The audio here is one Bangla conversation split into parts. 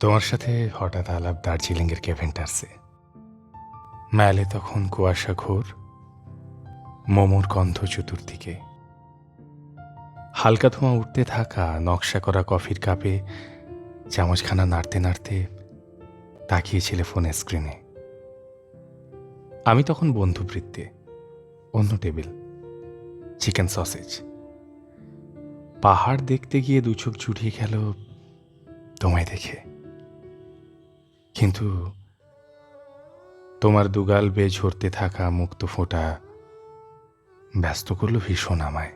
তোমার সাথে হঠাৎ আলাপ দার্জিলিংয়ের কেভেন্টার্সে ম্যালে তখন কুয়াশা ঘোর, মোমোর গন্ধ চতুর্দিকে। হালকা ধোঁয়া উঠতে থাকা, নকশা করা কফির কাপে চামচখানা নাড়তে নাড়তে তাকিয়েছিলে ফোনের স্ক্রিনে। আমি তখন বন্ধুবৃত্তে, অন্য টেবিল, চিকেন সসেজ। পাহাড় দেখতে গিয়ে দু চোখ জুড়িয়ে গেল তোমায় দেখে। কিন্তু তোমার দুগাল বেয়ে ঝরতে থাকা মুক্ত ফোঁটা ব্যস্ত করল ভীষণ আমায়।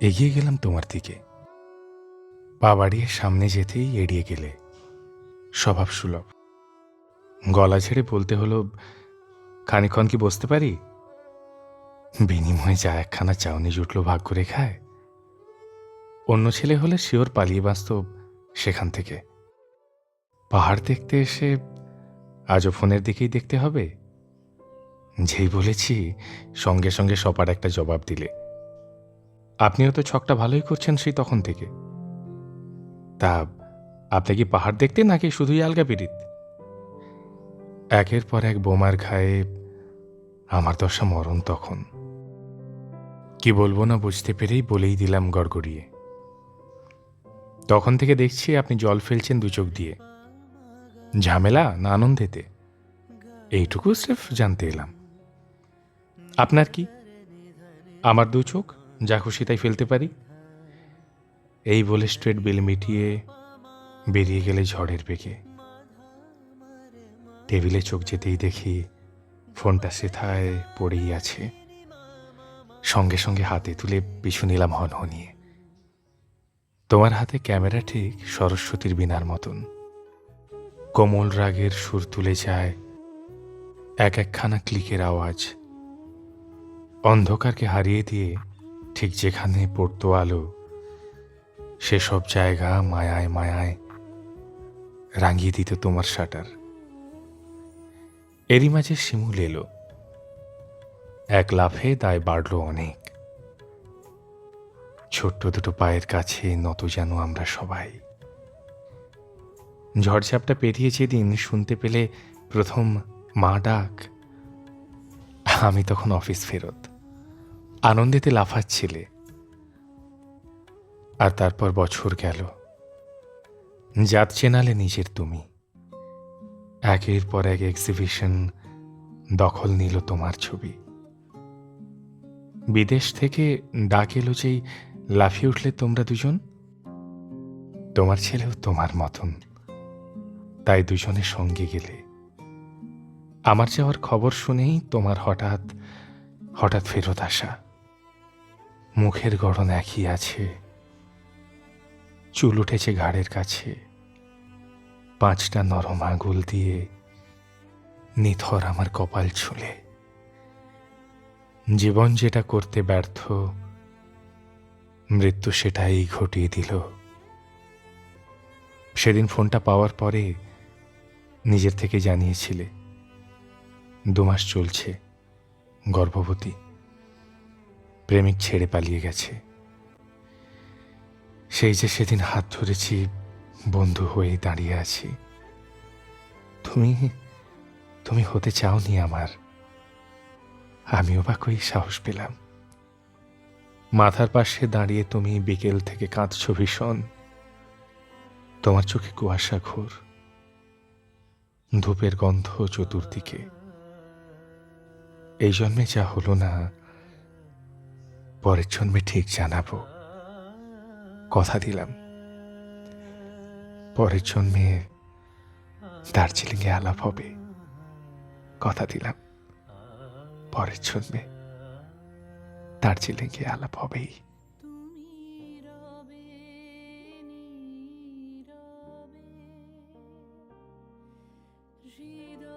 এগিয়ে গেলাম তোমার দিকে। পা বাড়িয়ে সামনে যেতেই এড়িয়ে গেলে। স্বভাব সুলভ। গলা ছেড়ে বলতে হলো, খানিক্ষণ কি বসতে পারি? বিনিময়ে যা একখানা চাউনি জুটলো ভাগ্য রেখায় অন্য ছেলে হলে শিওর পালিয়ে বাস্তব সেখান থেকে। পাহাড় দেখতে এসে আজও ফোনের দিকেই দেখতে হবে? যেই বলেছি, সঙ্গে সঙ্গে সপার একটা জবাব দিলে। আপনিও তো ছকটা ভালোই করছেন সেই তখন থেকে। তা, আপনি কি পাহাড় দেখতে নাকি শুধুই আলগা পিড়িত একের পর এক বোমার ঘায়ে আমার দশা মরণ তখন। কি বলব না বুঝতে পেরেই বলেই দিলাম গড়গড়িয়ে। তখন থেকে দেখছি আপনি জল ফেলছেন দু চোখ দিয়ে। ঝামেলা না আনন্দেতে। এইটুকু স্রেফ জানতে এলাম। আপনার কি? আমার দু চোখ, যা খুশি তাই ফেলতে পারি? এই বলে স্ট্রেট বিল মিটিয়ে বেরিয়ে গেলে ঝড়ের বেগে। টেবিলে চোখ যেতেই দেখি ফোনটা সেথায় পড়েই আছে। সঙ্গে সঙ্গে হাতে তুলে পিছু নিলাম হনহনিয়ে। তোমার হাতে ক্যামেরা ঠিক সরস্বতীর বিনার মতন। কোমল রাগের সুর তুলে যায়। এক একখানা ক্লিকের আওয়াজ। অন্ধকারকে হারিয়ে দিয়ে ঠিক যেখানে পড়তো আলো, সেসব জায়গা মায়ায় মায়ায় রাঙিয়ে দিত তোমার শাটার। এরই মাঝে শিমুল এলো। এক লাফে দায় বাড়ল অনেক। ছোট্ট দুটো পায়ের কাছে নত যেন আমরা সবাই। ঝড়ঝাপটা পেরিয়ে যেদিন শুনতে পেলে প্রথম মা ডাক, আমি তখন অফিস ফেরত। আনন্দেতে লাফাচ্ছিলে। আর তারপর বছর গেল। জাত চেনালে নিজের তুমি। একের পর এক এক্সিবিশন দখল নিল তোমার ছবি। বিদেশ থেকে ডাক এলো যেই, লাফিয়ে উঠলে তোমরা দুজন? তোমার ছেলেও তোমার মতন। তাই দুজনের সঙ্গে গেলে। আমার যাওয়ার খবর শুনেই তোমার হঠাৎ হঠাৎ ফেরত আসা। মুখের গড়ন একই আছে। চুল উঠেছে ঘাড়ের কাছে। পাঁচটা নরম আঙুল দিয়ে নিথর আমার কপাল ছুলে। জীবন যেটা করতে ব্যর্থ, মৃত্যু সেটাই ঘটিয়ে দিল। সেদিন ফোনটা পাওয়ার পরে নিজের থেকে জানিয়েছিলে। দু মাস চলছে, গর্ভবতী। প্রেমিক ছেড়ে পালিয়ে গেছে। সেই যে সেদিন হাত ধরেছি, বন্ধু হয়ে দাঁড়িয়ে আছি। তুমি তুমি হতে চাওনি আমার। আমিও বা কই সাহস পেলাম। মাথার পাশে দাঁড়িয়ে তুমি বিকেল থেকে কাঁদছ ভীষণ। তোমার চোখে কুয়াশা ঘোর। ধূপের গন্ধ চতুর্দিকে। এই জন্মে যা হলো না, পরের জন্মে ঠিক জানাব। কথা দিলাম। পরের জন্মে দার্জিলিংয়ে আলাপ হবে। কথা দিলাম। পরের জন্মে দার্জিলিংয়ে আলাপ হবেই। 记得